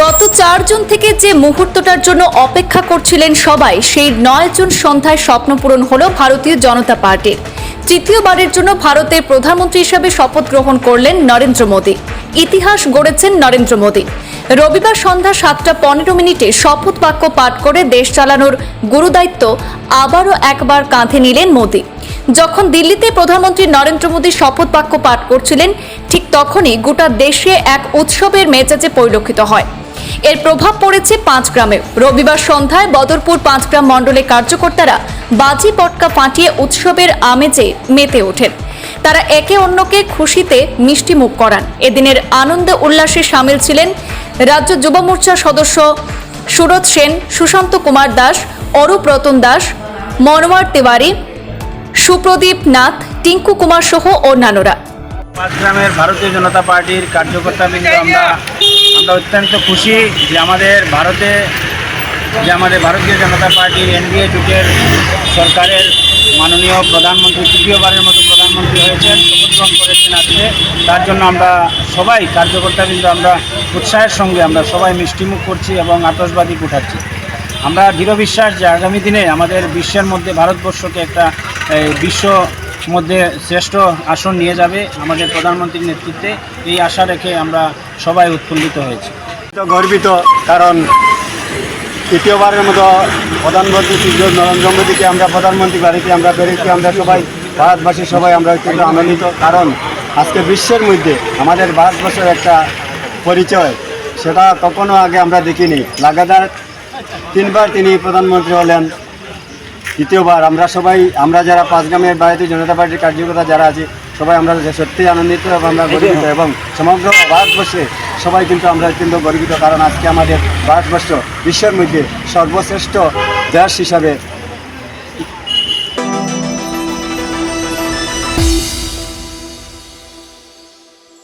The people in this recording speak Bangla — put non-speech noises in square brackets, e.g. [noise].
গত চার জুন থেকে যে মুহূর্তটার জন্য অপেক্ষা করছিলেন সবাই, সেই নয় জুন সন্ধ্যায় স্বপ্ন পূরণ হলো ভারতীয় জনতা পার্টির। তৃতীয়বারের জন্য ভারতের প্রধানমন্ত্রী হিসেবে শপথ গ্রহণ করলেন নরেন্দ্র মোদী। ইতিহাস গড়েছেন নরেন্দ্র মোদী। রবিবার সন্ধ্যা সাতটা পনেরো মিনিটে শপথ বাক্য পাঠ করে দেশ চালানোর গুরুদায়িত্ব আবারও একবার কাঁধে নিলেন মোদী। যখন দিল্লিতে প্রধানমন্ত্রী নরেন্দ্র মোদী শপথ বাক্য পাঠ করছিলেন, ঠিক তখনই গোটা দেশে এক উৎসবের মেজাজে পরিলক্ষিত হয়। এর প্রভাব পড়েছে পাঁচ গ্রামে। রবিবার সন্ধ্যায় বদরপুর পাঁচগ্রাম মণ্ডলে কার্যকর্তারা বাজি পটকা ফাটিয়ে উৎসবের আমেজে মেতে ওঠেন। তারা একে অন্যকে খুশিতে মিষ্টি মুখ করান। এদিনের আনন্দ উল্লাসে সামিল ছিলেন রাজ্য যুব মোর্চার সদস্য সুরত সেন, সুশান্ত কুমার দাস অরূপ রতন দাস, মনোয়ার তিওয়ারি, সুপ্রদীপ নাথ, টিঙ্কু কুমার সহ অন্যান্যরা। পাঁচ গ্রামের ভারতীয় জনতা পার্টির কার্যকর্তাবৃন্দ আমরা আমরা অত্যন্ত খুশি যে আমাদের ভারতে, যে আমাদের ভারতীয় জনতা পার্টির এনডিএ জোটের সরকারের মাননীয় প্রধানমন্ত্রী, তৃতীয়বারের মতো প্রধানমন্ত্রী হয়েছেন শপথ গ্রহণ করেছেন আজকে। তার জন্য আমরা সবাই কার্যকর্তা কিন্তু আমরা উৎসাহের সঙ্গে আমরা সবাই মিষ্টিমুখ করছি এবং আতসবাজি উঠাচ্ছি আমরা দৃঢ় বিশ্বাস যে আগামী দিনে আমাদের বিশ্বের মধ্যে, ভারতবর্ষকে একটা বিশ্ব মধ্যে শ্রেষ্ঠ আসন নিয়ে যাবে আমাদের প্রধানমন্ত্রীর নেতৃত্বে। এই আশা রেখে আমরা সবাই উৎফুল্লিত হয়েছে। গর্বিত, কারণ তৃতীয়বারের মতো প্রধানমন্ত্রী নরেন্দ্র মোদীকে আমরা, প্রধানমন্ত্রী বাড়িতে আমরা পেরেছি, আমরা সবাই, ভারতবাসী সবাই আমরা অত্যন্ত আনন্দিত, কারণ আজকে বিশ্বের মধ্যে আমাদের ভারতবর্ষের একটা পরিচয়, সেটা কখনো আগে আমরা দেখিনি। লাগাতার তিনবার তিনি প্রধানমন্ত্রী হলেন দ্বিতীয়বার আমরা সবাই, আমরা যারা পাঁচগ্রামের বাড়িতে জনতা পার্টির কার্যকর্তা যারা আছে সবাই আমরা সত্যি আনন্দিত এবং আমরা গর্বিত [laughs] এবং সমগ্র ভারতবর্ষে সবাই কিন্তু আমরা অত্যন্ত গর্বিত কারণ আজকে আমাদের ভারতবর্ষ বিশ্বের মধ্যে সর্বশ্রেষ্ঠ দেশ হিসাবে